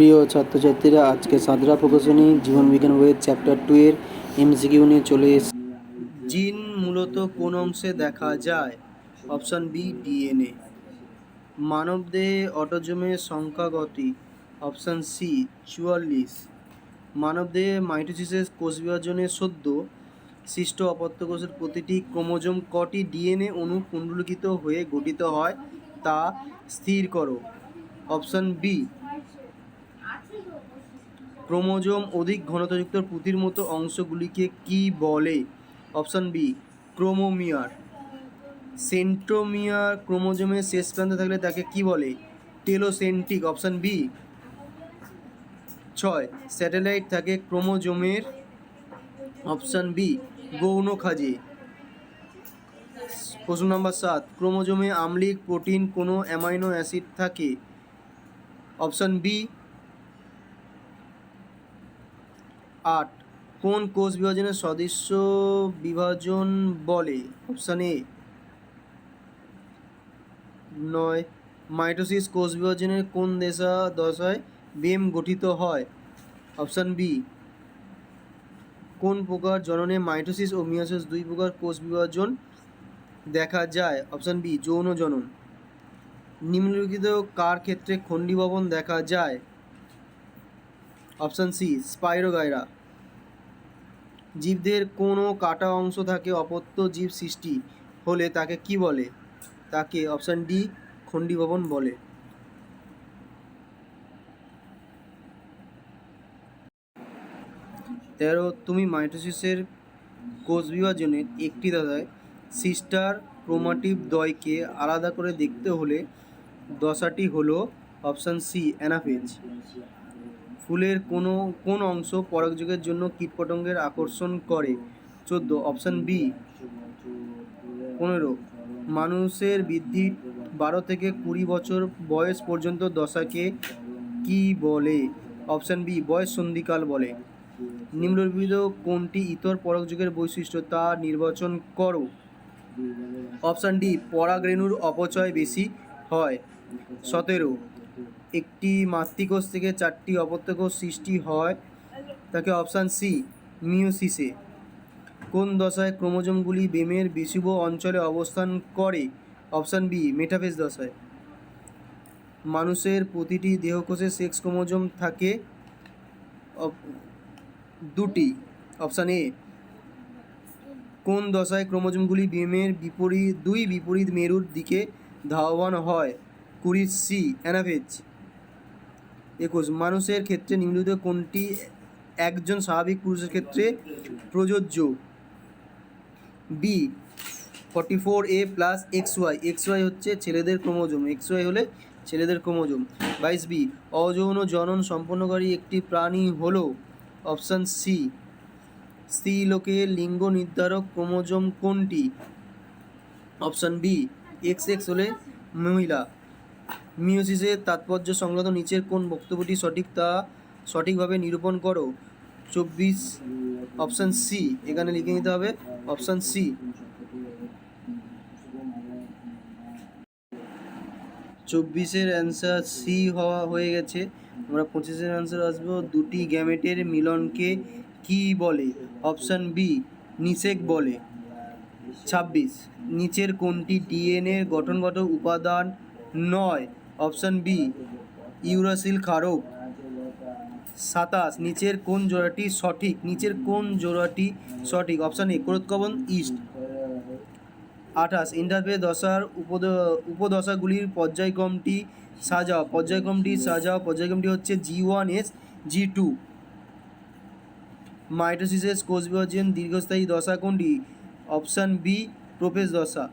প্রিয় ছাত্রছাত্রীরা, আজকে সাদরা প্রকাশনী জীবনবিজ্ঞান বইয়ের চ্যাপ্টার টু এর এমসিকিউ নিয়ে চলে এসেছি। জিন মূলত কোন অংশে দেখা যায়? অপশান বি ডিএনএ মানবদেহে অটোজোমের সংখ্যা কটি? অপশান সি চুয়াল্লিশ। মানবদেহে মাইটোসিসের কোষ বিভাজনের সদ্য সৃষ্ট অপত্য কোষের প্রতিটি ক্রোমোজোম কটি ডিএনএ অণু পুণ্ডলিকিত হয়ে গঠিত হয় তা স্থির করো। অপশান বি ক্রোমোজোম অধিক ঘনত্বযুক্ত পুঁতির মতো অংশগুলিকে কি বলে? Option B, chromomere. সেন্ট্রোমিয়ার ক্রোমোজোমের শেষ প্রান্তে থাকলে তাকে কি বলে? টেলোসেন্টিক। অপশান বি, ছয়, স্যাটেলাইট থাকে ক্রোমোজোমের। অপশান বি, গৌণ খাজে। প্রশ্ন নাম্বার সাত, ক্রোমোজোমে আম্লিক প্রোটিন কোনো অ্যামাইনো অ্যাসিড থাকে? অপশান বি আট। কোন কোষ বিভাজনের সদস্য বিভাজন বলে? অপশান এ নয়। মাইটোসিস কোষ বিভাজনের কোন দেশা দশায় বেম গঠিত হয়। অপশান বি কোন প্রকার জননে মাইটোসিস ও মিয়োসিস দুই প্রকার কোষ বিভাজন দেখা যায়? অপশান বি যৌন জনন। নিম্নলিখিত কার ক্ষেত্রে খণ্ডীভবন দেখা যায়? অপশান সি স্পাইরোগাইরা জীবদের কোনো কাটা অংশ থাকে অপত্য জীব সৃষ্টি হলে তাকে কি বলে? তাকে অপশান ডি খণ্ডীভবন বলে। তেরো, তুমি মাইটোসিসের কোষ বিভাজনের একটি দাদায় সিস্টার ক্রোমাটিভ দয়কে আলাদা করে দেখতে হলে দশাটি হলো অপশান সি অ্যানাফেজ। ফুলের কোনো, কোন অংশ পরাগযোগের জন্য কীটপতঙ্গের আকর্ষণ করে? চোদ্দ। অপশান বি, পনেরো। মানুষের বৃদ্ধি বারো থেকে কুড়ি বছর বয়স পর্যন্ত দশাকে কি বলে? অপশান বি, বয়স সন্ধিকাল বলে। নিম্নলিখিত কোনটি ইতর পরাগযোগের বৈশিষ্ট্য তা নির্বাচন করো? অপশান ডি পরাগরেণুর অপচয় বেশি হয়। সতেরো। একটি মাতৃকোষ থেকে চারটি অপত্যকোষ সৃষ্টি হয়। তাকে অপশান সি মিওসিসে কোন দশায় ক্রোমোজোমগুলি বেমের বিষুব অঞ্চলে অবস্থান করে? অপশান বি, মেটাফেজ দশায়। মানুষের প্রতিটি দেহকোষে সেক্স ক্রোমোজোম থাকে। দুটি। অপশান এ, কোন দশায় ক্রোমোজোমগুলি বেমের বিপরীত, দুই বিপরীত মেরুর দিকে ধাওয়ান হয়? কুড়ি সি, অ্যানাফেজ। একুশ, মানুষের ক্ষেত্রে নিম্নলিখিত কোনটি একজন স্বাভাবিক পুরুষের ক্ষেত্রে প্রযোজ্য? B forty four A plus X Y X Y হচ্ছে ছেলেদের ক্রোমোজোম এক্স ওয়াই হলে ছেলেদের ক্রোমোজোম। বাইশ বি অযৌন জনন সম্পন্নকারী একটি প্রাণী হলো। অপশান সি স্ত্রীলোকের লিঙ্গ নির্ধারক ক্রোমোজোম কোনটি? অপশান বি এক্স এক্স হলে মহিলা। মিওসিসের তাৎপর্য সংক্রান্ত নিচের কোন বক্তব্যটি সঠিক তা সঠিকভাবে নিরূপণ করো? চব্বিশ, অপশান সি, এখানে লিখে নিতে হবে, অপশান সি। চব্বিশের অ্যান্সার সি হওয়া হয়ে গেছে। আমরা পঁচিশের অ্যান্সার আসব। দুটি গ্যামেটের মিলনকে কি বলে? অপশান বি, নিষেক বলে। ছাব্বিশ, নিচের কোনটি ডিএনএ গঠনগত উপাদান নয়? অপশান বি, ইউরাসিল ক্ষারক সাতাশ, নিচের কোন জোড়াটি সঠিক? নিচের কোন জোড়াটি সঠিক? অপশান এ, ক্রোধকবন ইস্ট। আঠাশ ইন্টারফে দশার উপদ, উপদশাগুলির পর্যায়ক্রমটি সাজাও। পর্যায়ক্রমটি সাজাও। পর্যায়ক্রমটি হচ্ছে G one S, G two. মাইটোসিসের কোষ বিভাজন দীর্ঘস্থায়ী দশা কোনটি? অপশান বি প্রোপেজ দশা।